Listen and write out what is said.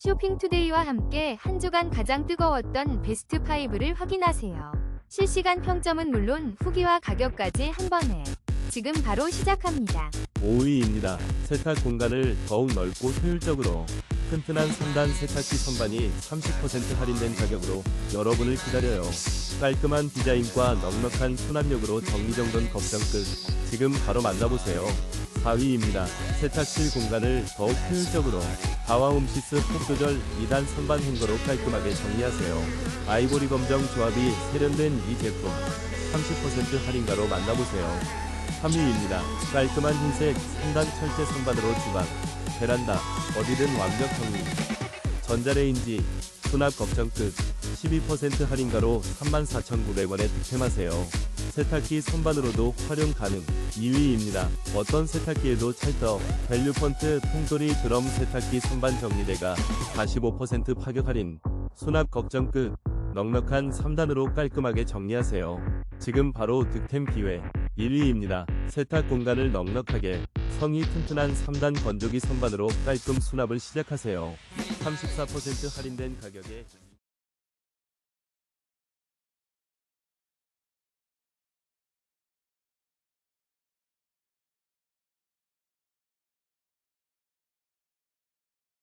쇼핑투데이와 함께 한 주간 가장 뜨거웠던 베스트 5를 확인하세요. 실시간 평점은 물론 후기와 가격까지 한 번에 지금 바로 시작합니다. 5위입니다. 세탁 공간을 더욱 넓고 효율적으로 튼튼한 3단 세탁기 선반이 30% 할인된 가격으로 여러분을 기다려요. 깔끔한 디자인과 넉넉한 수납력으로 정리정돈 걱정 끝. 지금 바로 만나보세요. 4위입니다. 세탁실 공간을 더욱 효율적으로 다와홈시스 폭조절 2단 선반 행거로 깔끔하게 정리하세요. 아이보리 검정 조합이 세련된 이 제품 30% 할인가로 만나보세요. 3위입니다. 깔끔한 흰색 3단 철제 선반으로 주방, 베란다, 어디든 완벽 정리. 전자레인지, 수납 걱정 끝. 12% 할인가로 34,900원에 득템하세요. 세탁기 선반으로도 활용 가능. 2위입니다. 어떤 세탁기에도 찰떡. 밸류펀트 통돌이 드럼 세탁기 선반 정리대가 45% 파격 할인. 수납 걱정 끝. 넉넉한 3단으로 깔끔하게 정리하세요. 지금 바로 득템 기회. 1위입니다. 세탁 공간을 넉넉하게 성이 튼튼한 3단 건조기 선반으로 깔끔 수납을 시작하세요. 34% 할인된 가격에